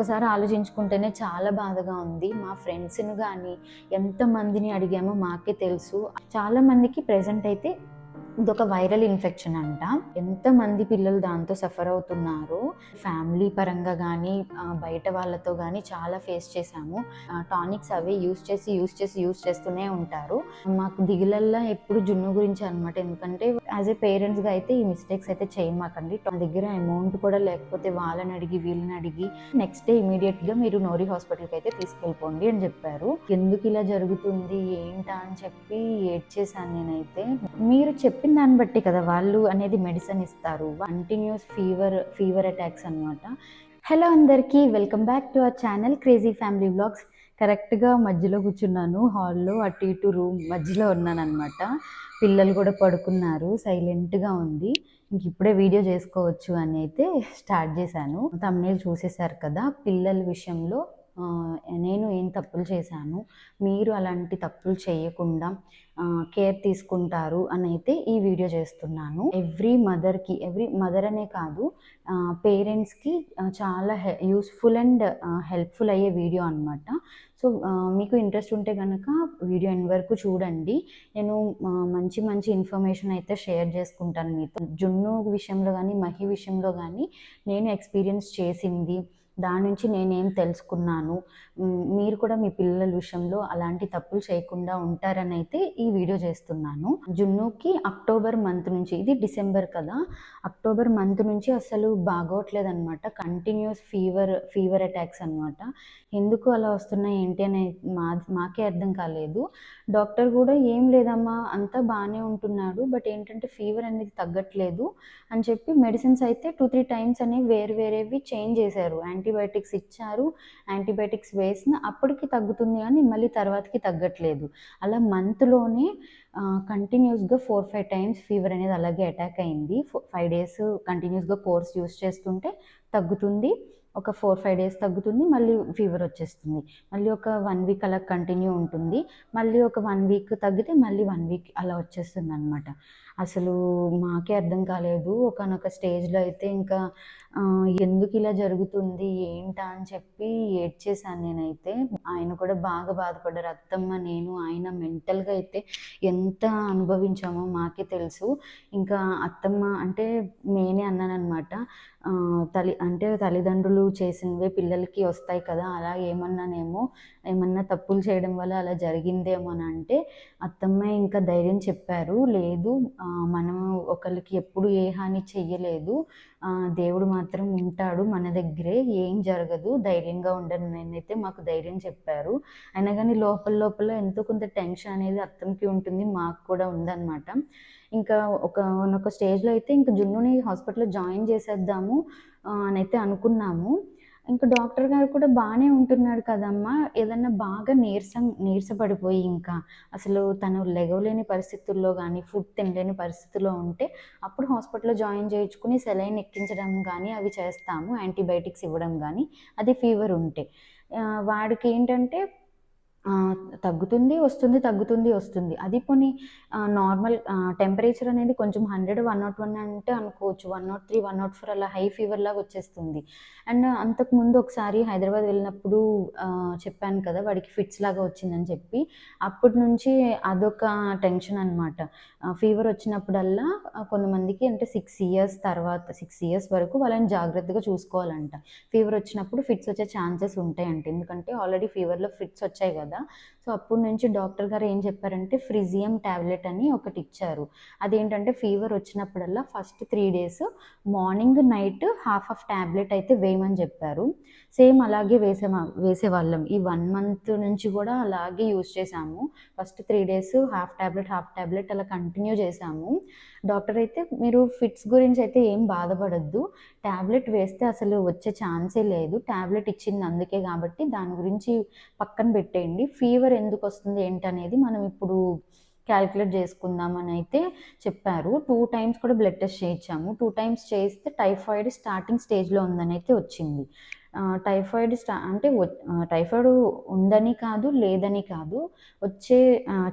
ఒక్కసారి ఆలోచించుకుంటేనే చాలా బాధగా ఉంది. మా ఫ్రెండ్స్ని కానీ ఎంతమందిని అడిగామో మాకే తెలుసు. చాలా మందికి అయితే ఇదొక వైరల్ ఇన్ఫెక్షన్ అంట. ఎంతమంది పిల్లలు దాంతో సఫర్ అవుతున్నారు? ఫ్యామిలీ పరంగా కానీ బయట వాళ్ళతో కానీ చాలా ఫేస్ చేశాము. టానిక్స్ అవే యూస్ చేసి యూస్ చేసి యూస్ చేస్తూనే ఉంటారు. మాకు దిగులల్లా ఎప్పుడు జున్ను గురించి అనమాట. ఎందుకంటే యాజ్ ఏ పేరెంట్స్గా అయితే ఈ మిస్టేక్స్ అయితే చేయమాకండి. మా దగ్గర అమౌంట్ కూడా లేకపోతే వాళ్ళని అడిగి వీళ్ళని అడిగి నెక్స్ట్ డే ఇమీడియట్గా మీరు నోరి హాస్పిటల్కి అయితే తీసుకెళ్ళిపోండి అని చెప్పారు. ఎందుకు ఇలా జరుగుతుంది? ఏంటా అని చెప్పి ఏడ్ చేశాను నేనైతే. మీరు చెప్పిన దాన్ని బట్టి కదా వాళ్ళు అనేది మెడిసిన్ ఇస్తారు. కంటిన్యూస్ ఫీవర్ ఫీవర్ అటాక్స్ అనమాట హలో అందరికీ welcome back to our channel crazy family blogs కరెక్ట్గా మధ్యలో కూర్చున్నాను. హాల్లో అటు ఇటు రూమ్ మధ్యలో ఉన్నాను అనమాట పిల్లలు కూడా పడుకున్నారు సైలెంట్గా ఉంది. ఇంక ఇప్పుడే వీడియో చేసుకోవచ్చు అని అయితే స్టార్ట్ చేశాను. తమ్నేల్ చూసేశారు కదా పిల్లల విషయంలో నేను ఏం తప్పులు చేశాను? మీరు అలాంటి తప్పులు చేయకుండా కేర్ తీసుకుంటారు అని అయితే ఈ వీడియో చేస్తున్నాను. ఎవ్రీ మదర్కి ఎవ్రీ మదర్ అనే కాదు పేరెంట్స్కి చాలా యూస్ఫుల్ అండ్ హెల్ప్ఫుల్ అయ్యే వీడియో అనమాట సో మీకు ఇంట్రెస్ట్ ఉంటే కనుక వీడియో ఎన్ని వరకు చూడండి. నేను మంచి మంచి ఇన్ఫర్మేషన్ అయితే షేర్ చేసుకుంటాను మీతో. జున్ను విషయంలో కానీ మహి విషయంలో కానీ నేను ఎక్స్పీరియన్స్ చేసింది దాని నుంచి నేనేం తెలుసుకున్నాను. మీరు కూడా మీ పిల్లల విషయంలో అలాంటి తప్పులు చేయకుండా ఉంటారని అయితే ఈ వీడియో చేస్తున్నాను. జున్నుకి అక్టోబర్ మంత్ నుంచి ఇది డిసెంబర్ కదా అక్టోబర్ మంత్ నుంచి అసలు బాగోట్లేదు అనమాట కంటిన్యూస్ ఫీవర్ ఫీవర్ అటాక్స్ అనమాట ఎందుకు అలా వస్తున్నాయి ఏంటి అని మా మాకే అర్థం కాలేదు. డాక్టర్ కూడా ఏం లేదమ్మా అంతా బాగానే ఉంటున్నాడు బట్ ఏంటంటే ఫీవర్ అనేది తగ్గట్లేదు అని చెప్పి మెడిసిన్స్ అయితే టూ త్రీ టైమ్స్ అనేవి వేరు వేరేవి చేంజ్ చేశారు. యాంటీబయాటిక్స్ ఇచ్చారు. యాంటీబయాటిక్స్ వేసిన అప్పటికి తగ్గుతుంది కానీ మళ్ళీ తర్వాతకి తగ్గట్లేదు. అలా మంత్లోనే కంటిన్యూస్గా ఫోర్ ఫైవ్ టైమ్స్ ఫీవర్ అనేది అలాగే అటాక్ అయింది. ఫైవ్ డేస్ కంటిన్యూస్గా కోర్స్ యూస్ చేస్తుంటే తగ్గుతుంది. ఒక ఫోర్ ఫైవ్ డేస్ తగ్గుతుంది. మళ్ళీ ఫీవర్ వచ్చేస్తుంది. మళ్ళీ ఒక వన్ వీక్ అలా కంటిన్యూ ఉంటుంది. మళ్ళీ ఒక వన్ వీక్ తగ్గితే మళ్ళీ వన్ వీక్ అలా వచ్చేస్తుంది అనమాట అసలు మాకే అర్థం కాలేదు. ఒకనొక స్టేజ్లో అయితే ఇంకా ఎందుకు ఇలా జరుగుతుంది? ఏంటా? అని చెప్పి ఏడ్చేసాను నేనైతే. ఆయన కూడా బాగా బాధపడ్డారు. అత్తమ్మ నేను ఆయన మెంటల్గా అయితే ఎంత అనుభవించామో మాకే తెలుసు. ఇంకా అత్తమ్మ అంటే నేనే అన్నాను అనమాట తల్లి అంటే తల్లిదండ్రులు చేసినవే పిల్లలకి వస్తాయి కదా అలా ఏమన్నానేమో ఏమన్నా తప్పులు చేయడం వల్ల అలా జరిగిందేమో అని అంటే అత్తమ్మ ఇంకా ధైర్యం చెప్పారు. లేదు మనం ఒకరికి ఎప్పుడు ఏ హాని చెయ్యలేదు. దేవుడు మాత్రం ఉంటాడు మన దగ్గరే ఏం జరగదు ధైర్యంగా ఉండను. నేనైతే మాకు ధైర్యం చెప్పారు. అయినా కానీ లోపల లోపల ఎంతో కొంత టెన్షన్ అనేది అత్తంకి ఉంటుంది మాకు కూడా ఉందన్నమాట. ఇంకా ఒక ఒక స్టేజ్లో అయితే ఇంకా జున్నుని హాస్పిటల్లో జాయిన్ చేసేద్దాము అని అయితే అనుకున్నాము. ఇంకా డాక్టర్ గారు కూడా బాగానే ఉంటున్నాడు కదమ్మా. ఏదన్నా బాగా నీరసం నీరసపడిపోయి ఇంకా అసలు తను లెగవలేని పరిస్థితుల్లో కానీ ఫుడ్ తినలేని పరిస్థితుల్లో ఉంటే అప్పుడు హాస్పిటల్లో జాయిన్ చేయించుకుని సెలైన్ ఎక్కించడం కానీ అవి చేస్తాము. యాంటీబయాటిక్స్ ఇవ్వడం కానీ అది ఫీవర్ ఉంటే. వాడికి ఏంటంటే తగ్గుతుంది వస్తుంది తగ్గుతుంది వస్తుంది. అది పోనీ నార్మల్ టెంపరేచర్ అనేది కొంచెం హండ్రెడ్ వన్ నాట్ వన్ అంటే అనుకోవచ్చు. One nought three one nought four అలా హై ఫీవర్ లాగా వచ్చేస్తుంది. అండ్ అంతకు ముందు ఒకసారి హైదరాబాద్ వెళ్ళినప్పుడు చెప్పాను కదా వాడికి ఫిట్స్ లాగా వచ్చిందని చెప్పి అప్పటి నుంచి అదొక టెన్షన్ అనమాట ఫీవర్ వచ్చినప్పుడల్లా కొంతమందికి అంటే సిక్స్ ఇయర్స్ తర్వాత సిక్స్ ఇయర్స్ వరకు వాళ్ళని జాగ్రత్తగా చూసుకోవాలంట. ఫీవర్ వచ్చినప్పుడు ఫిట్స్ వచ్చే ఛాన్సెస్ ఉంటాయంట. ఎందుకంటే ఆల్రెడీ ఫీవర్లో ఫిట్స్ వచ్చాయి కదా. సో అప్పటి నుంచి డాక్టర్ గారు ఏం చెప్పారంటే ఫ్రిజియం టాబ్లెట్ అని ఒకటి ఇచ్చారు. అదేంటంటే ఫీవర్ వచ్చినప్పుడల్లా first three days morning night half of tablet అయితే వేయమని చెప్పారు. సేమ్ అలాగే వేసే వేసేవాళ్ళం. ఈ వన్ మంత్ నుంచి కూడా అలాగే యూస్ చేసాము first three days half tablet half tablet అలా కంటిన్యూ కంటిన్యూ చేసాము డాక్టర్ అయితే మీరు ఫిట్స్ గురించి అయితే ఏం బాధపడద్దు. టాబ్లెట్ వేస్తే అసలు వచ్చే ఛాన్సే లేదు. టాబ్లెట్ ఇచ్చింది అందుకే కాబట్టి దాని గురించి పక్కన పెట్టేయండి. ఫీవర్ ఎందుకు వస్తుంది ఏంటనేది మనం ఇప్పుడు క్యాలిక్యులేట్ చేసుకుందామని అయితే చెప్పారు. టూ టైమ్స్ కూడా బ్లడ్ టెస్ట్ చేయించాము. టూ టైమ్స్ చేస్తే టైఫాయిడ్ స్టార్టింగ్ స్టేజ్లో ఉందని అయితే వచ్చింది. టైఫాయిడ్ స్టా అంటే టైఫాయిడ్ ఉందని కాదు లేదని కాదు వచ్చే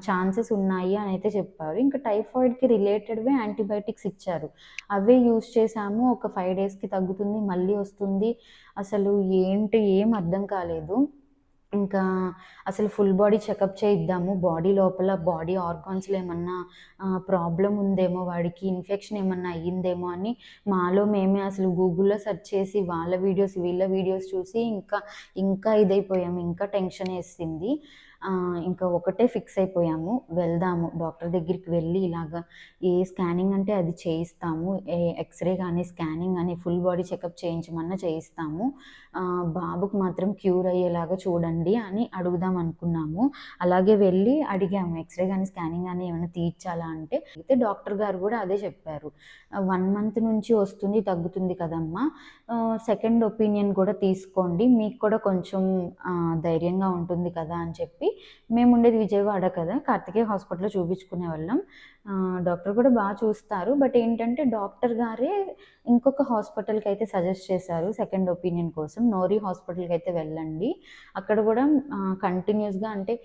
ఛాన్సెస్ ఉన్నాయి అని అయితే చెప్పారు. ఇంకా టైఫాయిడ్కి రిలేటెడ్వే యాంటీబయాటిక్స్ ఇచ్చారు. అవే యూస్ చేసాము ఒక ఫైవ్ డేస్కి తగ్గుతుంది మళ్ళీ వస్తుంది. అసలు ఏంటి ఏం అర్థం కాలేదు. ఇంకా అసలు ఫుల్ బాడీ చెకప్ చేయిద్దాము. బాడీ లోపల బాడీ ఆర్గాన్స్లో ఏమన్నా ప్రాబ్లం ఉందేమో వాడికి ఇన్ఫెక్షన్ ఏమన్నా అయ్యిందేమో అని మాలో మేమే అసలు గూగుల్లో సెర్చ్ చేసి వాళ్ళ వీడియోస్ వీళ్ళ వీడియోస్ చూసి ఇంకా ఇంకా ఇదైపోయాము. ఇంకా టెన్షన్ వేసింది. ఇంకా ఒకటే ఫిక్స్ అయిపోయాము. వెళ్దాము. డాక్టర్ దగ్గరికి వెళ్ళి ఇలాగా ఏ స్కానింగ్ అంటే అది చేయిస్తాము. ఏ ఎక్స్రే కానీ స్కానింగ్ కానీ ఫుల్ బాడీ చెకప్ చేయించమన్నా చేయిస్తాము. బాబుకు మాత్రం క్యూర్ అయ్యేలాగా చూడండి అని అడుగుదాం అనుకున్నాము. అలాగే వెళ్ళి అడిగాము ఎక్స్రే కానీ స్కానింగ్ కానీ ఏమైనా తీర్చాలా అంటే. అయితే డాక్టర్ గారు కూడా అదే చెప్పారు. వన్ మంత్ నుంచి వస్తుంది తగ్గుతుంది కదమ్మా. సెకండ్ ఒపీనియన్ కూడా తీసుకోండి. మీకు కూడా కొంచెం ధైర్యంగా ఉంటుంది కదా అని చెప్పి. మేము ఉండేది విజయవాడ కదా కార్తికేయ హాస్పిటల్లో చూపించుకునే వాళ్ళం. డాక్టర్ కూడా బాగా చూస్తారు. బట్ ఏంటంటే డాక్టర్ గారే ఇంకొక హాస్పిటల్కి అయితే సజెస్ట్ చేశారు సెకండ్ ఒపీనియన్ కోసం. నోరి హాస్పిటల్కి అయితే వెళ్ళండి. అక్కడ కూడా కంటిన్యూస్గా అంటే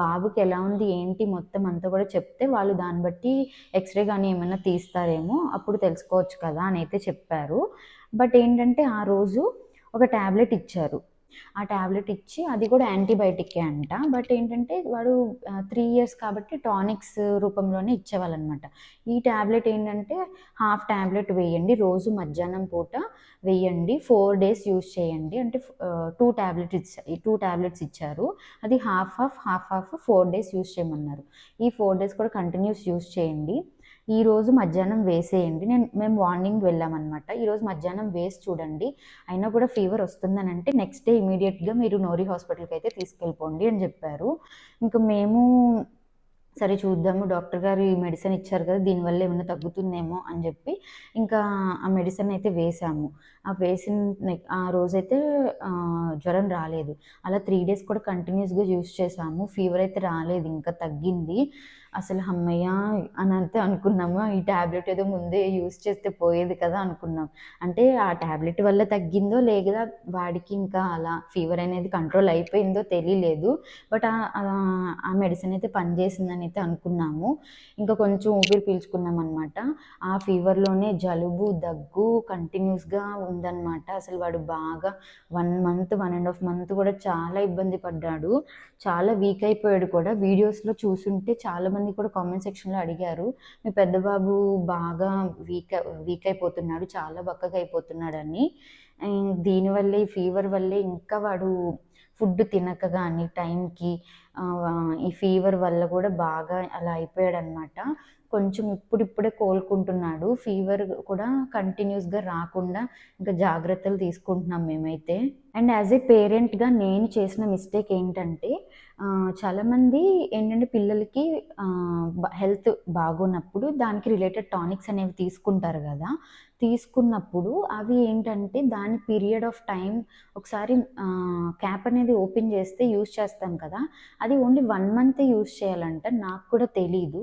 బాబుకి ఎలా ఉంది ఏంటి మొత్తం అంతా కూడా చెప్తే వాళ్ళు దాన్ని బట్టి ఎక్స్రే కానీ ఏమైనా తీస్తారేమో అప్పుడు తెలుసుకోవచ్చు కదా అని అయితే చెప్పారు. బట్ ఏంటంటే ఆ రోజు ఒక ట్యాబ్లెట్ ఇచ్చారు. ఆ ట్యాబ్లెట్ ఇచ్చి అది కూడా యాంటీబయాటికే అంట. బట్ ఏంటంటే వాడు త్రీ ఇయర్స్ కాబట్టి టానిక్స్ రూపంలోనే ఇచ్చేవాళ్ళనమాట. ఈ ట్యాబ్లెట్ ఏంటంటే హాఫ్ ట్యాబ్లెట్ వేయండి రోజు మధ్యాహ్నం పూట వేయండి ఫోర్ డేస్ యూస్ చేయండి. అంటే టూ ట్యాబ్లెట్ ఇచ్చా టూ ట్యాబ్లెట్స్ ఇచ్చారు. అది half half half half four days use చేయమన్నారు. ఈ ఫోర్ డేస్ కూడా కంటిన్యూస్ యూస్ చేయండి. ఈరోజు మధ్యాహ్నం వేసేయండి. నేను మేము మార్నింగ్ వెళ్ళామన్నమాట. ఈరోజు మధ్యాహ్నం వేసి చూడండి. అయినా కూడా ఫీవర్ వస్తుందని అంటే నెక్స్ట్ డే ఇమీడియట్గా మీరు నోరి హాస్పిటల్కి అయితే తీసుకెళ్ళిపోండి అని చెప్పారు. ఇంకా మేము సరే చూద్దాము డాక్టర్ గారు ఈ మెడిసిన్ ఇచ్చారు కదా దీనివల్ల ఏమైనా తగ్గుతుందేమో అని చెప్పి ఇంకా ఆ మెడిసిన్ అయితే వేసాము. ఆ వేసిన ఆ రోజైతే జ్వరం రాలేదు. అలా త్రీ డేస్ కూడా కంటిన్యూస్గా యూస్ చేసాము. ఫీవర్ అయితే రాలేదు ఇంకా తగ్గింది. అసలు అమ్మయ్య అని అయితే అనుకున్నాము. ఈ ట్యాబ్లెట్ ఏదో ముందే యూస్ చేస్తే పోయేది కదా అనుకున్నాం. అంటే ఆ ట్యాబ్లెట్ వల్ల తగ్గిందో లేదా వాడికి ఇంకా అలా ఫీవర్ అనేది కంట్రోల్ అయిపోయిందో తెలియలేదు. బట్ ఆ- ఆ మెడిసిన్ అయితే పనిచేసిందని అయితే అనుకున్నాము. ఇంకా కొంచెం ఊపిరి పీల్చుకున్నాం అనమాట ఆ ఫీవర్లోనే జలుబు దగ్గు కంటిన్యూస్గా ఉందన్నమాట. అసలు వాడు బాగా one month one and half month కూడా చాలా ఇబ్బంది పడ్డాడు. చాలా వీక్ అయిపోయాడు కూడా. వీడియోస్లో చూసుంటే చాలా మంది కూడా కామెంట్ సెక్షన్లో అడిగారు మీ పెద్ద బాబు బాగా వీక్ వీక్ అయిపోతున్నాడు చాలా బక్కగా అయిపోతున్నాడని. దీనివల్లే ఈ ఫీవర్ వల్లే ఇంకా వాడు ఫుడ్ తినక కానీ టైంకి ఈ ఫీవర్ వల్ల కూడా బాగా అలా అయిపోయాడు అనమాట కొంచెం ఇప్పుడిప్పుడే కోలుకుంటున్నాడు. ఫీవర్ కూడా కంటిన్యూస్గా రాకుండా ఇంకా జాగ్రత్తలు తీసుకుంటున్నాం మేమైతే. అండ్ యాజ్ ఏ పేరెంట్గా నేను చేసిన మిస్టేక్ ఏంటంటే చాలామంది ఏంటంటే పిల్లలకి హెల్త్ బాగున్నప్పుడు దానికి రిలేటెడ్ టానిక్స్ అనేవి తీసుకుంటారు కదా. తీసుకున్నప్పుడు అవి ఏంటంటే దాని పీరియడ్ ఆఫ్ టైం ఒకసారి క్యాప్ అనేది ఓపెన్ చేస్తే యూస్ చేస్తాం కదా. అది ఓన్లీ వన్ మంత్ యూస్ చేయాలంట. నాకు కూడా తెలీదు.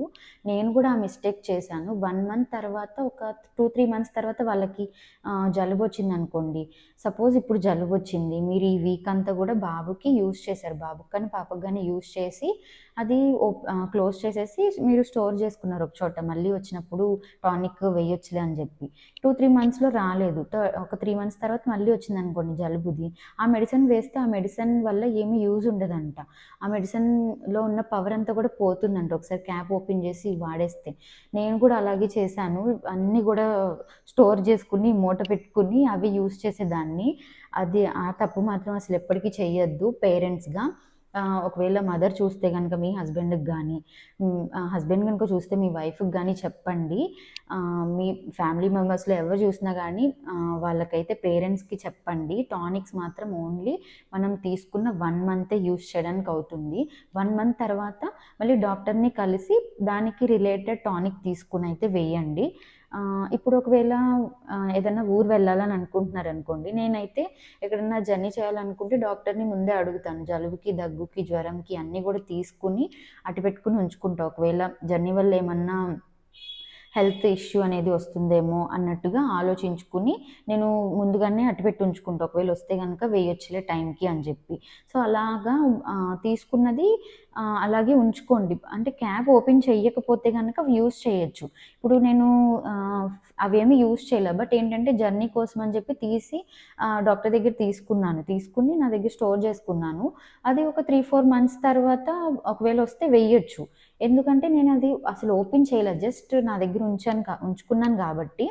నేను కూడా ఆ మిస్టేక్ చేశాను. వన్ మంత్ తర్వాత ఒక టూ త్రీ మంత్స్ తర్వాత వాళ్ళకి జలుబు వచ్చింది అనుకోండి సపోజ్ ఇప్పుడు జలుబు వచ్చింది మీరు ఈ వీక్ అంతా కూడా బాబుకి యూస్ చేశారు. బాబుకి కానీ పాపకు కానీ యూస్ చేసి అది క్లోజ్ చేసేసి మీరు స్టోర్ చేసుకున్నారు ఒక చోట. మళ్ళీ వచ్చినప్పుడు టానిక్ వేయొచ్చులే అని చెప్పి. టూ త్రీ మంత్స్లో రాలేదు. ఒక త్రీ మంత్స్ తర్వాత మళ్ళీ వచ్చింది అనుకోండి జలుబుది. ఆ మెడిసిన్ వేస్తే ఆ మెడిసిన్ వల్ల ఏమీ యూజ్ ఉండదంట. ఆ మెడిసిన్లో ఉన్న పవర్ అంతా కూడా పోతుందంట. ఒకసారి క్యాప్ ఓపెన్ చేసి వాడేస్తే. నేను కూడా అలాగే చేశాను. అన్నీ కూడా స్టోర్ చేసుకుని మూట పెట్టుకుని అవి యూస్ చేసేదాన్ని. అది ఆ తప్పు మాత్రం అసలు ఎప్పటికీ చేయొద్దు పేరెంట్స్గా ఒకవేళ మదర్ చూస్తే కనుక మీ హస్బెండ్కి కానీ హస్బెండ్ కనుక చూస్తే మీ వైఫ్కి కానీ చెప్పండి. మీ ఫ్యామిలీ మెంబర్స్లో ఎవరు చూసినా కానీ వాళ్ళకైతే పేరెంట్స్కి చెప్పండి. టానిక్స్ మాత్రం ఓన్లీ మనం తీసుకున్న వన్ మంతే యూస్ చేయడానికి అవుతుంది. వన్ మంత్ తర్వాత మళ్ళీ డాక్టర్ని కలిసి దానికి రిలేటెడ్ టానిక్ తీసుకుని అయితే వేయండి. ఇప్పుడు ఒకవేళ ఏదైనా ఊరు వెళ్ళాలని అనుకుంటున్నారు అనుకోండి నేనైతే ఎక్కడన్నా జర్నీ చేయాలనుకుంటే డాక్టర్ని ముందే అడుగుతాను జలుబుకి దగ్గుకి జ్వరంకి అన్నీ కూడా తీసుకుని అటు పెట్టుకుని ఉంచుకుంటా. ఒకవేళ జర్నీ వల్ల ఏమన్నా హెల్త్ ఇష్యూ అనేది వస్తుందేమో అన్నట్టుగా ఆలోచించుకుని నేను ముందుగానే అటుపెట్టి ఉంచుకుంటా. ఒకవేళ వస్తే కనుక వేయొచ్చులే టైంకి అని చెప్పి. సో అలాగా తీసుకున్నది అలాగే ఉంచుకోండి. అంటే క్యాప్ ఓపెన్ చేయకపోతే కనుక యూస్ చేయొచ్చు. ఇప్పుడు నేను అవేమి యూస్ చేయలేదు బట్ ఏంటంటే జర్నీ కోసం అని చెప్పి తీసి డాక్టర్ దగ్గర తీసుకున్నాను. తీసుకుని నా దగ్గర స్టోర్ చేసుకున్నాను. అది ఒక త్రీ ఫోర్ మంత్స్ తర్వాత ఒకవేళ వస్తే వెయ్యొచ్చు ఎందుకంటే నేను అది అసలు ఓపెన్ చేయలేదు. జస్ట్ నా దగ్గర ఉంచాను ఉంచుకున్నాను కాబట్టి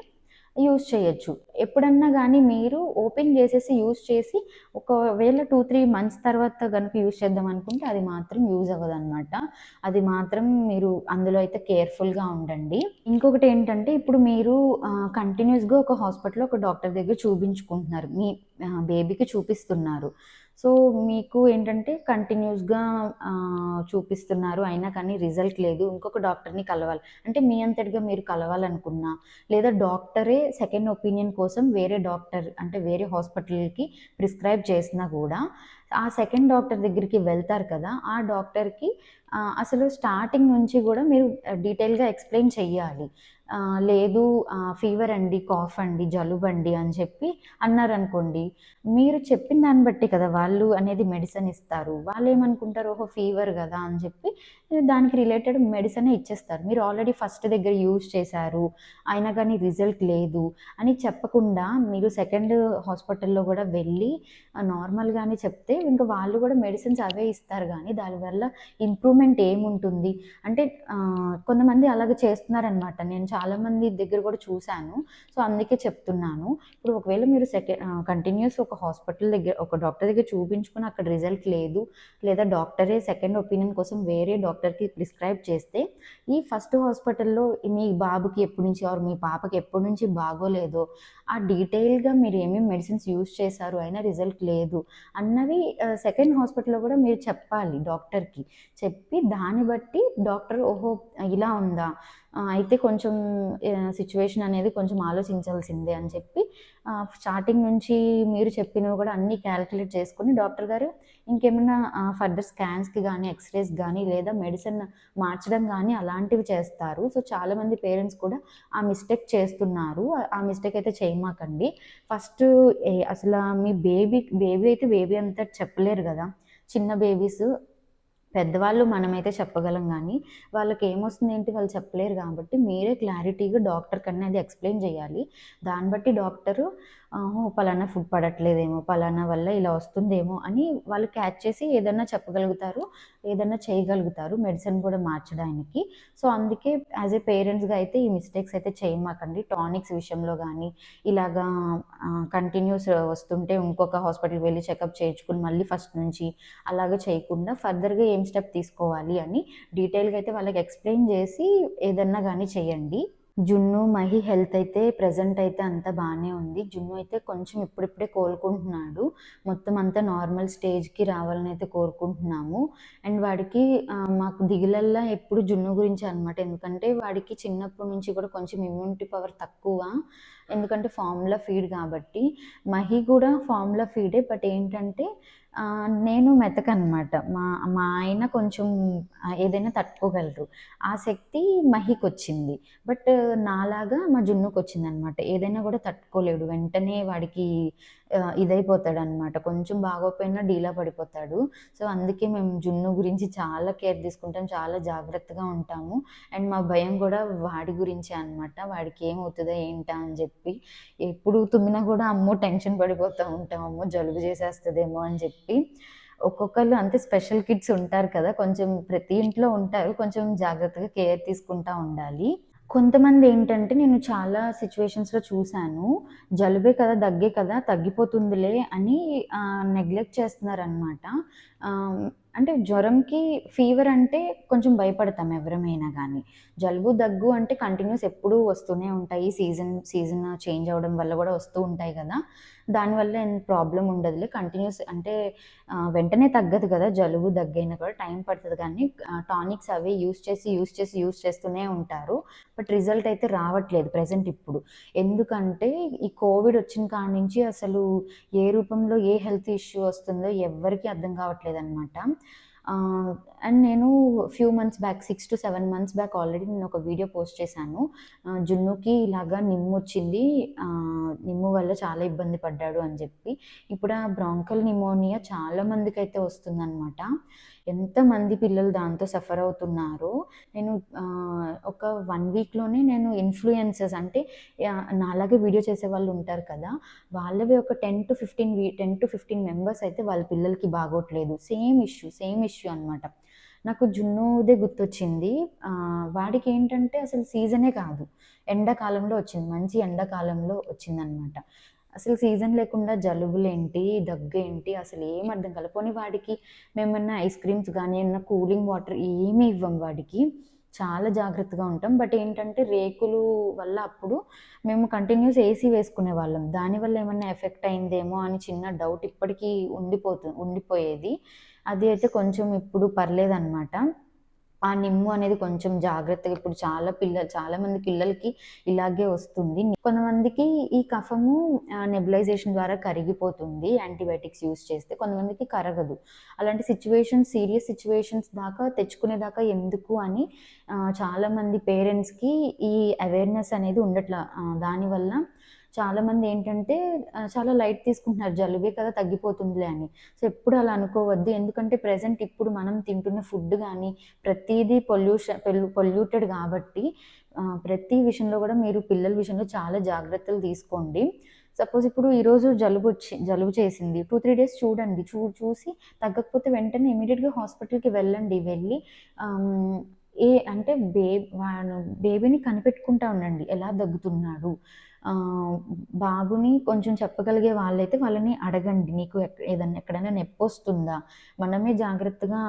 యూస్ చేయొచ్చు. ఎప్పుడన్నా కానీ మీరు ఓపెన్ చేసేసి యూస్ చేసి ఒకవేళ టూ త్రీ మంత్స్ తర్వాత కనుక యూస్ చేద్దాం అనుకుంటే అది మాత్రం యూజ్ అవ్వదు అనమాట అది మాత్రం మీరు అందులో అయితే కేర్ఫుల్గా ఉండండి. ఇంకొకటి ఏంటంటే ఇప్పుడు మీరు కంటిన్యూస్గా ఒక హాస్పిటల్లో ఒక డాక్టర్ దగ్గర చూపించుకుంటున్నారు. మీ బేబీకి చూపిస్తున్నారు. సో మీకు ఏంటంటే కంటిన్యూస్గా చూపిస్తున్నారు. అయినా కానీ రిజల్ట్ లేదు. ఇంకొక డాక్టర్ని కలవాలి. అంటే మీ అంతటిగా మీరు కలవాలనుకున్నా లేదా డాక్టరే సెకండ్ ఒపీనియన్ కోసం వేరే డాక్టర్ అంటే వేరే హాస్పిటల్కి ప్రిస్క్రైబ్ చేసినా కూడా ఆ సెకండ్ డాక్టర్ దగ్గరికి వెళ్తారు కదా ఆ డాక్టర్కి అసలు స్టార్టింగ్ నుంచి కూడా మీరు డీటెయిల్గా ఎక్స్ప్లెయిన్ చెయ్యాలి. లేదు ఫీవర్ అండి కాఫ్ అండి జలుబు అండి అని చెప్పి అన్నారనుకోండి మీరు చెప్పిన దాన్ని బట్టి కదా వాళ్ళు అనేది మెడిసిన్ ఇస్తారు. వాళ్ళు ఏమనుకుంటారు ఓహో ఫీవర్ కదా అని చెప్పి దానికి రిలేటెడ్ మెడిసిన్ ఇచ్చేస్తారు. మీరు ఆల్రెడీ ఫస్ట్ దగ్గర యూజ్ చేశారు అయినా కానీ రిజల్ట్ లేదు అని చెప్పకుండా మీరు సెకండ్ హాస్పిటల్లో కూడా వెళ్ళి నార్మల్గానే చెప్తే ఇంకా వాళ్ళు కూడా మెడిసిన్స్ అవే ఇస్తారు కానీ దానివల్ల ఇంప్రూవ్మెంట్ ఏముంటుంది? అంటే కొంతమంది అలాగే చేస్తున్నారనమాట నేను చాలామంది దగ్గర కూడా చూశాను. సో అందుకే చెప్తున్నాను. ఇప్పుడు ఒకవేళ మీరు సెకండ్ కంటిన్యూస్ ఒక హాస్పిటల్ దగ్గర ఒక డాక్టర్ దగ్గర చూపించుకుని అక్కడ రిజల్ట్ లేదు లేదా డాక్టరే సెకండ్ ఒపీనియన్ కోసం వేరే డాక్టర్కి ప్రిస్క్రైబ్ చేస్తే ఈ ఫస్ట్ హాస్పిటల్లో మీ బాబుకి ఎప్పటి నుంచి ఆర్ మీ పాపకి ఎప్పటి నుంచి బాగోలేదో ఆ డీటెయిల్గా మీరు ఏమేమి మెడిసిన్స్ యూస్ చేశారు అయినా రిజల్ట్ లేదు అన్నవి సెకండ్ హాస్పిటల్లో కూడా మీరు చెప్పాలి డాక్టర్కి. చెప్పి దాన్ని బట్టి డాక్టర్ ఓహో ఇలా ఉందా? అయితే కొంచెం సిచ్యువేషన్ అనేది కొంచెం ఆలోచించాల్సిందే అని చెప్పి స్టార్టింగ్ నుంచి మీరు చెప్పినవి కూడా అన్నీ క్యాలిక్యులేట్ చేసుకుని డాక్టర్ గారు ఇంకేమైనా ఫర్దర్ స్కాన్స్కి కానీ ఎక్స్రేస్ కానీ లేదా మెడిసిన్ మార్చడం కానీ అలాంటివి చేస్తారు. సో చాలామంది పేరెంట్స్ కూడా ఆ మిస్టేక్ చేస్తున్నారు. ఆ- ఆ మిస్టేక్ అయితే చేయమాకండి. ఫస్ట్ అసలు మీ బేబీ బేబీ అయితే బేబీ అంతా చెప్పలేరు కదా. చిన్న బేబీస్ పెద్దవాళ్ళు మనమైతే చెప్పగలం కానీ వాళ్ళకి ఏమొస్తుంది ఏంటి వాళ్ళు చెప్పలేరు కాబట్టి మీరే క్లారిటీగా డాక్టర్ కన్నా అది ఎక్స్ప్లెయిన్ చేయాలి. దాన్ని బట్టి డాక్టరు "ఆహో, పలానా ఫుడ్ పడట్లేదేమో పలానా వల్ల ఇలా వస్తుందేమో అని వాళ్ళు క్యాచ్ చేసి ఏదన్నా చెప్పగలుగుతారు ఏదన్నా చేయగలుగుతారు మెడిసిన్ కూడా మార్చడానికి. సో అందుకే యాజ్ ఏ పేరెంట్స్గా అయితే ఈ మిస్టేక్స్ అయితే చేయమాకండి. టానిక్స్ విషయంలో కానీ ఇలాగా కంటిన్యూస్ వస్తుంటే ఇంకొక హాస్పిటల్కి వెళ్ళి చెకప్ చేయించుకుని మళ్ళీ ఫస్ట్ నుంచి అలాగే చేయకుండా ఫర్దర్గా ఏం స్టెప్ తీసుకోవాలి అని డీటెయిల్గా అయితే వాళ్ళకి ఎక్స్ప్లెయిన్ చేసి ఏదన్నా కానీ చేయండి. జున్ను మహి హెల్త్ అయితే ప్రజెంట్ అయితే అంత బాగానే ఉంది. జున్ను అయితే కొంచెం ఇప్పుడిప్పుడే కోలుకుంటున్నాడు. మొత్తం అంతా నార్మల్ స్టేజ్కి రావాలని అయితే కోరుకుంటున్నాము. అండ్ వాడికి మాకు దిగులల్లా ఎప్పుడు జున్ను గురించి అనమాట. ఎందుకంటే వాడికి చిన్నప్పటి నుంచి కూడా కొంచెం ఇమ్యూనిటీ పవర్ తక్కువ. ఎందుకంటే ఫార్ములా ఫీడ్ కాబట్టి. మహి కూడా ఫార్ములా ఫీడే బట్ ఏంటంటే నేను మెతకనమాట. మా మా ఆయన కొంచెం ఏదైనా తట్టుకోగలరు. ఆ శక్తి మహికి వచ్చింది బట్ నాలాగా మా జున్నుకు వచ్చింది అనమాట ఏదైనా కూడా తట్టుకోలేడు. వెంటనే వాడికి ఇదైపోతాడనమాట ఇదైపోతాడు అనమాట కొంచెం బాగోపోయినా డీలా పడిపోతాడు. సో అందుకే మేము జున్ను గురించి చాలా కేర్ తీసుకుంటాం చాలా జాగ్రత్తగా ఉంటాము. అండ్ మా భయం కూడా వాడి గురించే అనమాట వాడికి ఏమవుతుందో ఏంటా అని చెప్పి. ఎప్పుడు తుమ్మినా కూడా అమ్మో టెన్షన్ పడిపోతూ ఉంటాం. అమ్మో జలుబు చేసేస్తుందేమో అని చెప్పి. ఒక్కొక్కరు అంతే స్పెషల్ కిడ్స్ ఉంటారు కదా కొంచెం ప్రతి ఇంట్లో ఉంటారు. కొంచెం జాగ్రత్తగా కేర్ తీసుకుంటా ఉండాలి. కొంతమంది ఏంటంటే నేను చాలా సిచ్యువేషన్స్లో చూశాను. జలుబే కదా దగ్గే కదా తగ్గిపోతుందిలే అని నెగ్లెక్ట్ చేస్తున్నారనమాట అంటే జ్వరంకి ఫీవర్ అంటే కొంచెం భయపడతాం ఎవరమైనా కానీ జలుబు దగ్గు అంటే కంటిన్యూస్ ఎప్పుడూ వస్తూనే ఉంటాయి. సీజన్ సీజన్ చేంజ్ అవ్వడం వల్ల కూడా వస్తూ ఉంటాయి కదా. దానివల్ల ఏం ప్రాబ్లం ఉండదులే. కంటిన్యూస్ అంటే వెంటనే తగ్గదు కదా. జలుబు దగ్గైనా కూడా టైం పడుతుంది. కానీ టానిక్స్ అవి యూస్ చేసి యూస్ చేసి యూస్ చేస్తూనే ఉంటారు. బట్ రిజల్ట్ అయితే రావట్లేదు ప్రజెంట్ ఇప్పుడు. ఎందుకంటే ఈ కోవిడ్ వచ్చిన కాడి నుంచి అసలు ఏ రూపంలో ఏ హెల్త్ ఇష్యూ వస్తుందో ఎవ్వరికీ అర్థం కావట్లేదు అనమాట అండ్ నేను few months back six to seven months back already నేను ఒక వీడియో పోస్ట్ చేశాను. జున్నుకి ఇలాగా నిమ్ము వచ్చింది. నిమ్ము వల్ల చాలా ఇబ్బంది పడ్డాడు అని చెప్పి. ఇప్పుడు ఆ బ్రాంకల్ నిమోనియా చాలా మందికి అయితే వస్తుందన్నమాట. ఎంతమంది పిల్లలు దాంతో సఫర్ అవుతున్నారో? నేను ఒక వన్ వీక్లోనే నేను ఇన్ఫ్లుయెన్సెస్ అంటే నాలాగే వీడియో చేసే వాళ్ళు ఉంటారు కదా వాళ్ళవి ఒక ten to fifteen we ten to fifteen members అయితే వాళ్ళ పిల్లలకి బాగోట్లేదు. సేమ్ ఇష్యూ సేమ్ ఇష్యూ అనమాట నాకు జున్నుదే గుర్తొచ్చింది. వాడికి ఏంటంటే అసలు సీజనే కాదు. ఎండాకాలంలో వచ్చింది మంచి ఎండాకాలంలో వచ్చిందనమాట అసలు సీజన్ లేకుండా జలుబులేంటి దగ్గు ఏంటి అసలు ఏం అర్థం కాలేదు పోనీ వాడికి మేమన్నా ఐస్ క్రీమ్స్ కానీ ఏమన్నా కూలింగ్ వాటర్ ఏమీ ఇవ్వం వాడికి. చాలా జాగ్రత్తగా ఉంటాం. బట్ ఏంటంటే రేకులు వల్ల అప్పుడు మేము కంటిన్యూస్ ఏసీ వేసుకునే వాళ్ళం. దానివల్ల ఏమన్నా ఎఫెక్ట్ అయిందేమో అని చిన్న డౌట్ ఇప్పటికీ ఉండిపోతుంది ఉండిపోయేది. అది అయితే కొంచెం ఇప్పుడు పర్లేదన్నమాట. ఆ నిమ్ము అనేది కొంచెం జాగ్రత్తగా ఇప్పుడు చాలా పిల్ల చాలా మంది పిల్లలకి ఇలాగే వస్తుంది. కొంతమందికి ఈ కఫము నెబులైజేషన్ ద్వారా కరిగిపోతుంది యాంటీబయాటిక్స్ యూస్ చేస్తే కొంతమందికి కరగదు. అలాంటి సిచ్యువేషన్స్ సీరియస్ సిచ్యువేషన్స్ దాకా తెచ్చుకునే దాకా ఎందుకు అని చాలా మంది పేరెంట్స్కి ఈ అవేర్నెస్ అనేది ఉండట్లా దానివల్ల చాలామంది ఏంటంటే చాలా లైట్ తీసుకుంటున్నారు జలుబే కదా తగ్గిపోతుందిలే అని. సో ఎప్పుడు అలా అనుకోవద్దు. ఎందుకంటే ప్రజెంట్ ఇప్పుడు మనం తింటున్న ఫుడ్ కానీ ప్రతిదీ పొల్యూషన్ పొల్యూటెడ్ కాబట్టి ప్రతి విషయంలో కూడా మీరు పిల్లల విషయంలో చాలా జాగ్రత్తలు తీసుకోండి. సపోజ్ ఇప్పుడు ఈరోజు జలుబు వచ్చి జలుబు చేసింది. టూ త్రీ డేస్ చూడండి. చూ చూసి తగ్గకపోతే వెంటనే ఇమీడియట్గా హాస్పిటల్కి వెళ్ళండి. వెళ్ళి ఏ అంటే బే బేబీని కనిపెట్టుకుంటా ఉండండి. ఎలా దగ్గుతున్నాడు? బాబుని కొంచెం చెప్పగలిగే వాళ్ళైతే వాళ్ళని అడగండి. నీకు ఏదన్నా ఎక్కడైనా నొప్పి వస్తుందా? మనమే జాగ్రత్తగా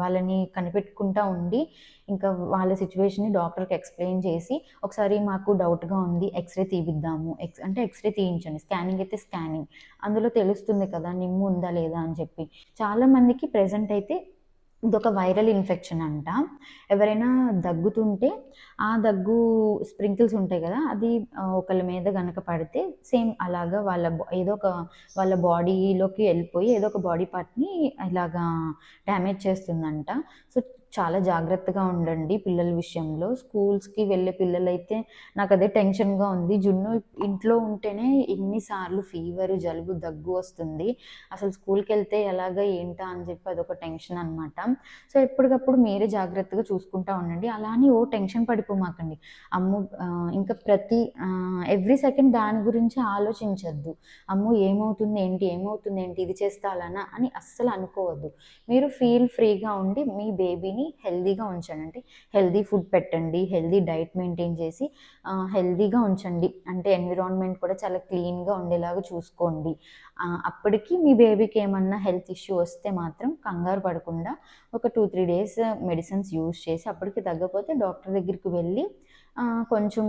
వాళ్ళని కనిపెట్టుకుంటా ఉండి ఇంకా వాళ్ళ సిచ్యువేషన్ని డాక్టర్కి ఎక్స్ప్లెయిన్ చేసి ఒకసారి మాకు డౌట్గా ఉంది ఎక్స్రే తీపిద్దాము ఎక్స్ అంటే ఎక్స్రే తీయించండి. స్కానింగ్ అయితే స్కానింగ్. అందులో తెలుస్తుంది కదా నిమ్ము ఉందా లేదా అని చెప్పి. చాలామందికి ప్రజెంట్ అయితే ఇదొక వైరల్ ఇన్ఫెక్షన్ అంట. ఎవరైనా దగ్గుతుంటే ఆ దగ్గు స్ప్రింకిల్స్ ఉంటాయి కదా అది ఒకళ్ళ మీద గనక పడితే సేమ్ అలాగా వాళ్ళ ఏదో ఒక వాళ్ళ బాడీలోకి వెళ్ళిపోయి ఏదో ఒక బాడీ పార్ట్ని ఇలాగా డ్యామేజ్ చేస్తుందంట. సో చాలా జాగ్రత్తగా ఉండండి పిల్లల విషయంలో. స్కూల్స్కి వెళ్ళే పిల్లలైతే నాకు అదే టెన్షన్గా ఉంది. జున్ను ఇంట్లో ఉంటేనే ఎన్నిసార్లు ఫీవర్ జలుబు దగ్గు వస్తుంది. అసలు స్కూల్కి వెళ్తే ఎలాగా ఏంటా అని చెప్పి అదొక టెన్షన్ అనమాట సో ఎప్పటికప్పుడు మీరే జాగ్రత్తగా చూసుకుంటా ఉండండి. అలా అని ఓ టెన్షన్ పడిపోమాకండి అమ్ము ఇంకా ప్రతి ఎవ్రీ సెకండ్ దాని గురించి ఆలోచించద్దు. అమ్మో ఏమవుతుంది ఏంటి ఏమవుతుంది ఏంటి ఇది చేస్తా అలానా అని అస్సలు అనుకోవద్దు. మీరు ఫీల్ ఫ్రీగా ఉండి మీ బేబీని హెల్దీగా ఉంచండి. అంటే హెల్దీ ఫుడ్ పెట్టండి హెల్దీ డైట్ మెయింటైన్ చేసి హెల్దీగా ఉంచండి. అంటే ఎన్విరాన్మెంట్ కూడా చాలా క్లీన్గా ఉండేలాగా చూసుకోండి. అప్పటికి మీ బేబీకి ఏమన్నా హెల్త్ ఇష్యూ వస్తే మాత్రం కంగారు పడకుండా ఒక two three days medicines use చేసి అప్పటికి తగ్గపోతే డాక్టర్ దగ్గరికి వెళ్ళి కొంచెం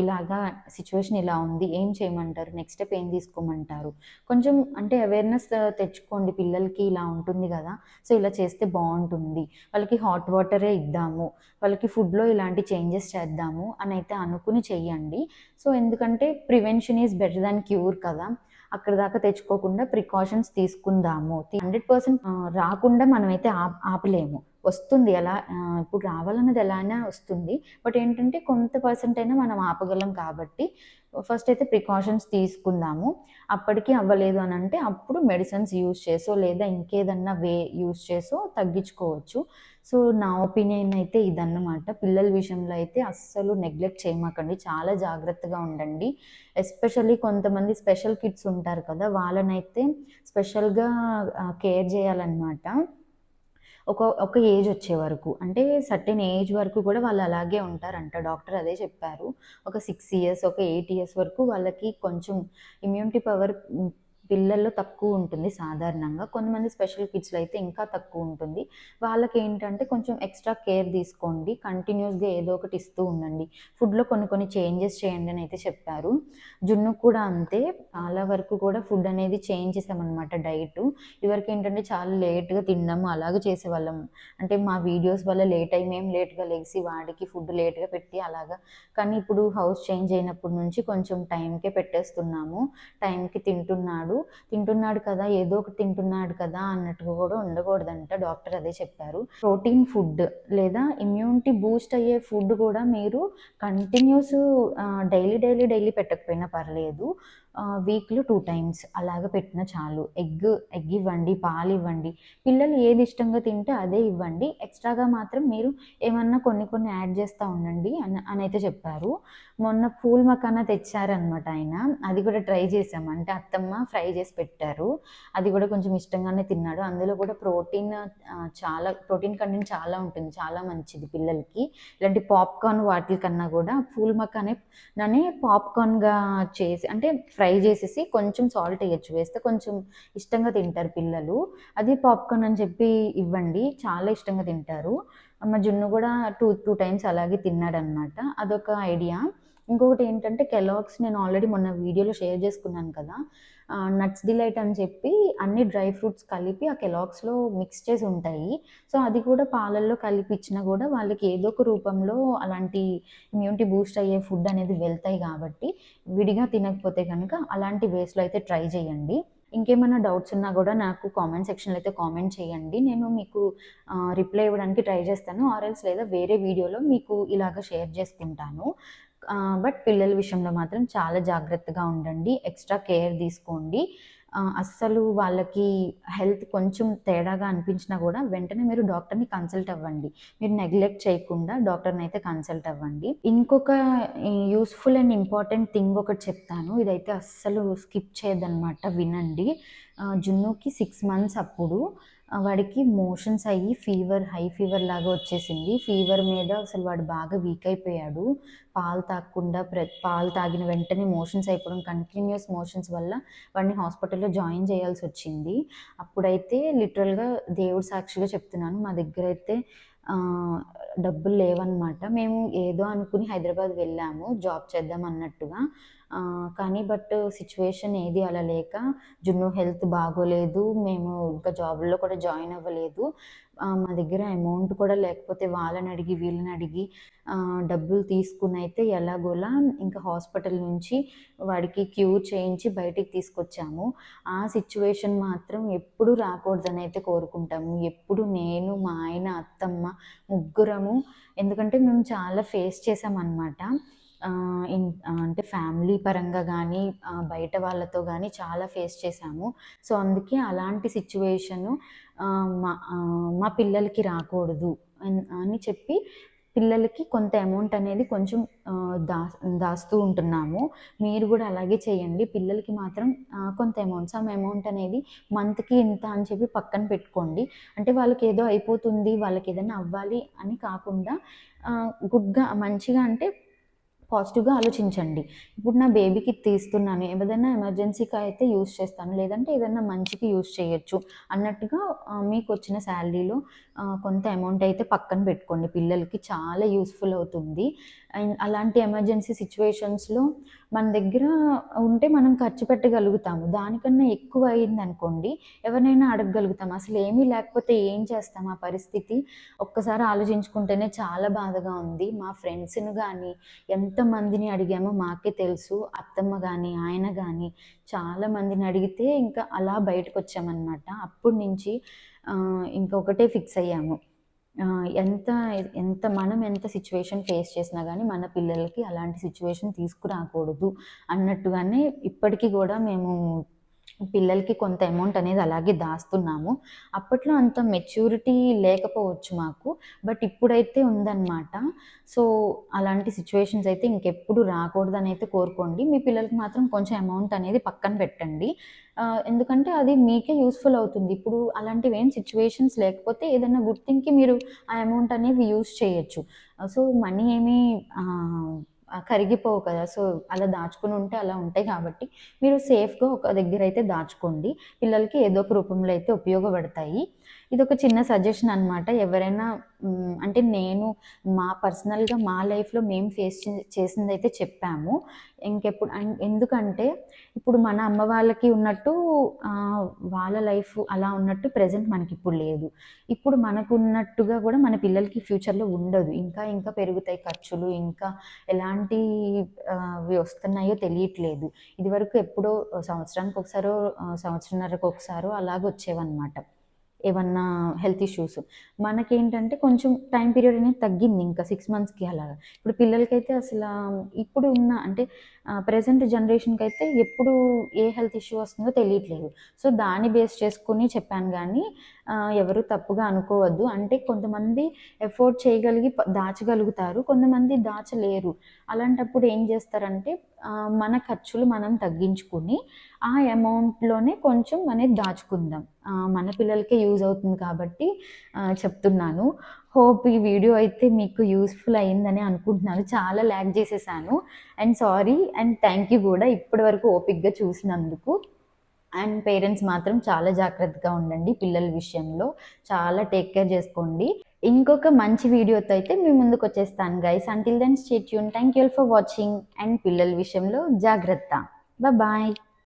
ఇలాగా సిచ్యువేషన్ ఇలా ఉంది ఏం చేయమంటారు? నెక్స్ట్ స్టెప్ ఏం తీసుకోమంటారు? కొంచెం అంటే అవేర్నెస్ తెచ్చుకోండి పిల్లలకి ఇలా ఉంటుంది కదా సో ఇలా చేస్తే బాగుంటుంది. వాళ్ళకి హాట్ వాటరే ఇద్దాము వాళ్ళకి ఫుడ్లో ఇలాంటి చేంజెస్ చేద్దాము అని అయితే అనుకుని చెయ్యండి. సో ఎందుకంటే prevention is better than cure కదా. అక్కడ దాకా తెచ్చుకోకుండా ప్రికాషన్స్ తీసుకుందాము. హండ్రెడ్ పర్సెంట్ రాకుండా మనమైతే ఆపలేము. వస్తుంది ఎలా ఇప్పుడు రావాలన్నది ఎలా అయినా వస్తుంది. బట్ ఏంటంటే కొంత పర్సెంట్ అయినా మనం ఆపగలం కాబట్టి ఫస్ట్ అయితే ప్రికాషన్స్ తీసుకుందాము. అప్పటికి అవ్వలేదు అని అంటే అప్పుడు మెడిసిన్స్ యూజ్ చేసో లేదా ఇంకేదన్నా వే యూజ్ చేసో తగ్గించుకోవచ్చు. సో నా ఒపీనియన్ అయితే ఇదన్నమాట. పిల్లల విషయంలో అయితే అస్సలు నెగ్లెక్ట్ చేయమాకండి. చాలా జాగ్రత్తగా ఉండండి. ఎస్పెషల్లీ కొంతమంది స్పెషల్ కిడ్స్ ఉంటారు కదా వాళ్ళనైతే స్పెషల్గా కేర్ చేయాలన్నమాట. ఒక ఒక ఏజ్ వచ్చే వరకు. అంటే సర్టెన్ ఏజ్ వరకు కూడా వాళ్ళు అలాగే ఉంటారంట. డాక్టర్ అదే చెప్పారు. ఒక సిక్స్ ఇయర్స్ ఒక ఎయిట్ ఇయర్స్ వరకు వాళ్ళకి కొంచెం ఇమ్యూనిటీ పవర్ పిల్లల్లో తక్కువ ఉంటుంది సాధారణంగా. కొంతమంది స్పెషల్ కిడ్స్లో అయితే ఇంకా తక్కువ ఉంటుంది. వాళ్ళకి ఏంటంటే కొంచెం ఎక్స్ట్రా కేర్ తీసుకోండి. కంటిన్యూస్గా ఏదో ఒకటి ఇస్తూ ఉండండి. ఫుడ్లో కొన్ని కొన్ని చేంజెస్ చేయండి అని అయితే చెప్పారు. జున్ను కూడా అంతే. చాలా వరకు కూడా ఫుడ్ అనేది చేంజ్ చేసామన్నమాట డైట్. ఇవరకు ఏంటంటే చాలా లేట్గా తిన్నాము అలాగే చేసేవాళ్ళం. అంటే మా వీడియోస్ వల్ల లేట్ అయ్యి మేము లేట్గా లేచి వాడికి ఫుడ్ లేట్గా పెట్టి అలాగా. కానీ ఇప్పుడు హౌస్ చేంజ్ అయినప్పటి నుంచి కొంచెం టైంకే పెట్టేస్తున్నాము. టైంకి తింటున్నాడు. తింటున్నాడు కదా ఏదో ఒకటి తింటున్నాడు కదా అన్నట్టుగా కూడా ఉండకూడదంట. డాక్టర్ అదే చెప్పారు. ప్రోటీన్ ఫుడ్ లేదా ఇమ్యూనిటీ బూస్ట్ అయ్యే ఫుడ్ కూడా మీరు కంటిన్యూస్ డైలీ డైలీ డైలీ పెట్టకపోయినా పర్లేదు. వీక్లో టూ టైమ్స్ అలాగ పెట్టిన చాలు. ఎగ్ ఎగ్ ఇవ్వండి పాలు ఇవ్వండి. పిల్లలు ఏది ఇష్టంగా తింటే అదే ఇవ్వండి. ఎక్స్ట్రాగా మాత్రం మీరు ఏమన్నా కొన్ని కొన్ని యాడ్ చేస్తూ ఉండండి అని అని అయితే చెప్పారు. మొన్న పూల్ మకానా తెచ్చారనమాట ఆయన. అది కూడా ట్రై చేసాం అంటే అత్తమ్మ ఫ్రై చేసి పెట్టారు. అది కూడా కొంచెం ఇష్టంగానే తిన్నాడు. అందులో కూడా ప్రోటీన్ చాలా ప్రోటీన్ కంటెంట్ చాలా ఉంటుంది. చాలా మంచిది పిల్లలకి. ఇలాంటి పాప్కార్న్ వాటి కన్నా కూడా పూల్ మకానే దాన్ని పాప్కార్న్గా చేసి అంటే ఫ్రై చేసేసి కొంచెం సాల్ట్ వేయచ్చు. వేస్తే కొంచెం ఇష్టంగా తింటారు పిల్లలు. అది పాప్కార్న్ అని చెప్పి ఇవ్వండి. చాలా ఇష్టంగా తింటారు. మా జున్ను కూడా టూ టూ టైమ్స్ అలాగే తిన్నాడనమాట అదొక ఐడియా ఇంకొకటి ఏంటంటే కెలాగ్స్ నేను ఆల్రెడీ మొన్న వీడియోలో షేర్ చేసుకున్నాను కదా. నట్స్ డిలైట్ అని చెప్పి అన్ని డ్రై ఫ్రూట్స్ కలిపి ఆ కెలాగ్స్లో మిక్స్ చేసి ఉంటాయి. సో అది కూడా పాలల్లో కలిపి ఇచ్చినా కూడా వాళ్ళకి ఏదో ఒక రూపంలో అలాంటి ఇమ్యూనిటీ బూస్ట్ అయ్యే ఫుడ్ అనేది వెళ్తాయి కాబట్టి విడిగా తినకపోతే కనుక అలాంటి వేస్లో అయితే ట్రై చేయండి. ఇంకేమైనా డౌట్స్ ఉన్నా కూడా నాకు కామెంట్ సెక్షన్లో అయితే కామెంట్ చేయండి. నేను మీకు రిప్లై ఇవ్వడానికి ట్రై చేస్తాను. ఆర్ఎల్స్ లేదా వేరే వీడియోలో మీకు ఇలాగ షేర్ చేసుకుంటాను. బట్ పిల్లల విషయంలో మాత్రం చాలా జాగ్రత్తగా ఉండండి. ఎక్స్ట్రా కేర్ తీసుకోండి. అస్సలు వాళ్ళకి హెల్త్ కొంచెం తేడాగా అనిపించినా కూడా వెంటనే మీరు డాక్టర్ని కన్సల్ట్ అవ్వండి. మీరు నెగ్లెక్ట్ చేయకుండా డాక్టర్ని అయితే కన్సల్ట్ అవ్వండి. ఇంకొక యూస్ఫుల్ అండ్ ఇంపార్టెంట్ థింగ్ ఒకటి చెప్తాను. ఇదైతే అస్సలు స్కిప్ చేయదనమాట వినండి. జున్నుకి సిక్స్ మంత్స్ అప్పుడు వాడికి మోషన్స్ అయ్యి ఫీవర్ హై ఫీవర్ లాగా వచ్చేసింది. ఫీవర్ మీద అసలు వాడు బాగా వీక్ అయిపోయాడు. పాలు తాగకుండా ప్ర పాలు తాగిన వెంటనే మోషన్స్ అయిపోవడం కంటిన్యూస్ మోషన్స్ వల్ల వాడిని హాస్పిటల్లో జాయిన్ చేయాల్సి వచ్చింది. అప్పుడైతే లిటరల్గా దేవుడు సాక్షిగా చెప్తున్నాను మా దగ్గర అయితే డబ్బులు లేవన్నమాట. మేము ఏదో అనుకుని హైదరాబాద్ వెళ్ళాము జాబ్ చేద్దాం అన్నట్టుగా. కానీ బట్ సిచ్యువేషన్ ఏది అలా లేక జున్ను హెల్త్ బాగోలేదు మేము ఇంకా జాబ్లో కూడా జాయిన్ అవ్వలేదు. మా దగ్గర అమౌంట్ కూడా లేకపోతే వాళ్ళని అడిగి వీళ్ళని అడిగి డబ్బులు తీసుకుని అయితే ఎలాగోలా ఇంకా హాస్పిటల్ నుంచి వాడికి క్యూర్ చేయించి బయటికి తీసుకొచ్చాము. ఆ సిచ్యువేషన్ మాత్రం ఎప్పుడు రాకూడదని అయితే కోరుకుంటాము. ఎప్పుడు నేను మా ఆయన అత్తమ్మ ముగ్గురము ఎందుకంటే మేము చాలా ఫేస్ చేసామన్నమాట అంటే ఫ్యామిలీ పరంగా కానీ బయట వాళ్ళతో కానీ చాలా ఫేస్ చేశాము. సో అందుకే అలాంటి సిచ్యువేషను మా మా పిల్లలకి రాకూడదు అని చెప్పి పిల్లలకి కొంత అమౌంట్ అనేది కొంచెం దా దాస్తూ ఉంటున్నాము. మీరు కూడా అలాగే చేయండి. పిల్లలకి మాత్రం కొంత అమౌంట్ సమ్ అమౌంట్ అనేది మంత్కి ఇంత అని చెప్పి పక్కన పెట్టుకోండి. అంటే వాళ్ళకి ఏదో అయిపోతుంది వాళ్ళకి ఏదైనా అవ్వాలి అని కాకుండా గుడ్గా మంచిగా అంటే పాజిటివ్గా ఆలోచించండి. ఇప్పుడు నా బేబీకి తీస్తున్నాను. ఏదైనా ఎమర్జెన్సీకి అయితే యూస్ చేస్తాను. లేదంటే ఏదైనా మంచికి యూస్ చేయొచ్చు. అన్నట్టుగా మీకు వచ్చిన శాలరీలో కొంత అమౌంట్ అయితే పక్కన పెట్టుకోండి. పిల్లలకి చాలా యూస్ఫుల్ అవుతుంది. అండ్ అలాంటి ఎమర్జెన్సీ సిచ్యువేషన్స్లో మన దగ్గర ఉంటే మనం ఖర్చు పెట్టగలుగుతాము. దానికన్నా ఎక్కువ అయింది అనుకోండి ఎవరినైనా అడగగలుగుతాం. అసలు ఏమీ లేకపోతే ఏం చేస్తాం ఆ పరిస్థితి? ఒక్కసారి ఆలోచించుకుంటేనే చాలా బాధగా ఉంది. మా ఫ్రెండ్స్ని కానీ ఎంతమందిని అడిగామో మాకే తెలుసు. అత్తమ్మ కానీ ఆయన కానీ చాలా మందిని అడిగితే ఇంకా అలా బయటకు వచ్చామన్నమాట అప్పటి నుంచి ఇంకొకటే ఫిక్స్ అయ్యాము. ఎంత ఎంత మనం ఎంత సిచ్యువేషన్ ఫేస్ చేసినా కానీ మన పిల్లలకి అలాంటి సిచ్యువేషన్ తీసుకురాకూడదు అన్నట్టుగానే ఇప్పటికీ కూడా మేము పిల్లలకి కొంత అమౌంట్ అనేది అలాగే దాస్తున్నాము. అప్పట్లో అంత మెచ్యూరిటీ లేకపోవచ్చు మాకు బట్ ఇప్పుడైతే ఉందన్నమాట. సో అలాంటి సిచ్యువేషన్స్ అయితే ఇంకెప్పుడు రాకూడదని అయితే కోరుకోండి. మీ పిల్లలకి మాత్రం కొంచెం అమౌంట్ అనేది పక్కన పెట్టండి. ఎందుకంటే అది మీకే యూస్ఫుల్ అవుతుంది. ఇప్పుడు అలాంటివి ఏం సిచ్యువేషన్స్ లేకపోతే ఏదైనా గుడ్ థింగ్కి మీరు ఆ అమౌంట్ అనేది యూస్ చేయొచ్చు. సో మనీ ఏమీ కరిగిపోవు కదా. సో అలా దాచుకుని ఉంటే అలా ఉంటాయి కాబట్టి మీరు సేఫ్గా ఒక దగ్గర అయితే దాచుకోండి. పిల్లలకి ఏదో ఒక రూపంలో అయితే ఉపయోగపడతాయి. ఇది ఒక చిన్న సజెషన్ అనమాట ఎవరైనా అంటే నేను మా పర్సనల్గా మా లైఫ్లో మేము ఫేస్ చేసింది అయితే చెప్పాము. ఇంకెప్పుడు ఎందుకంటే ఇప్పుడు మన అమ్మ వాళ్ళకి ఉన్నట్టు వాళ్ళ లైఫ్ అలా ఉన్నట్టు ప్రజెంట్ మనకి ఇప్పుడు లేదు. ఇప్పుడు మనకు ఉన్నట్టుగా కూడా మన పిల్లలకి ఫ్యూచర్లో ఉండదు. ఇంకా ఇంకా పెరుగుతాయి ఖర్చులు ఇంకా ఎలాంటి అవి వస్తున్నాయో తెలియట్లేదు. ఇదివరకు ఎప్పుడో సంవత్సరానికి ఒకసారో సంవత్సరంన్నరకు ఒకసారో అలాగ వచ్చేవన్నమాట ఏమన్నా హెల్త్ ఇష్యూస్ మనకేంటంటే కొంచెం టైం పీరియడ్ అనేది తగ్గింది ఇంకా సిక్స్ మంత్స్కి అలాగా. ఇప్పుడు పిల్లలకైతే అసలు ఇప్పుడు ఉన్న అంటే ప్రజెంట్ జనరేషన్కి అయితే ఎప్పుడు ఏ హెల్త్ ఇష్యూ వస్తుందో తెలియట్లేదు. సో దాన్ని బేస్ చేసుకుని చెప్పాను కానీ ఎవరు తప్పుగా అనుకోవద్దు. అంటే కొంతమంది ఎఫోర్డ్ చేయగలిగి దాచగలుగుతారు కొంతమంది దాచలేరు. అలాంటప్పుడు ఏం చేస్తారంటే మన ఖర్చులు మనం తగ్గించుకుని ఆ అమౌంట్లోనే కొంచెం అనేది దాచుకుందాం. మన పిల్లలకే యూజ్ అవుతుంది కాబట్టి చెప్తున్నాను. హోప్ ఈ వీడియో అయితే మీకు యూస్ఫుల్ అయ్యిందని అనుకుంటున్నాను. చాలా ల్యాక్ చేసేసాను. And sorry and thank you కూడా ఇప్పటి వరకు ఓపిక్గా చూసినందుకు. అండ్ పేరెంట్స్ మాత్రం చాలా జాగ్రత్తగా ఉండండి పిల్లల విషయంలో. చాలా టేక్ కేర్ చేసుకోండి. ఇంకొక మంచి వీడియోతో అయితే మీ ముందుకు వచ్చేస్తాను guys until then stay Yoon thank you for watching and పిల్లల విషయంలో జాగ్రత్త. బాయ్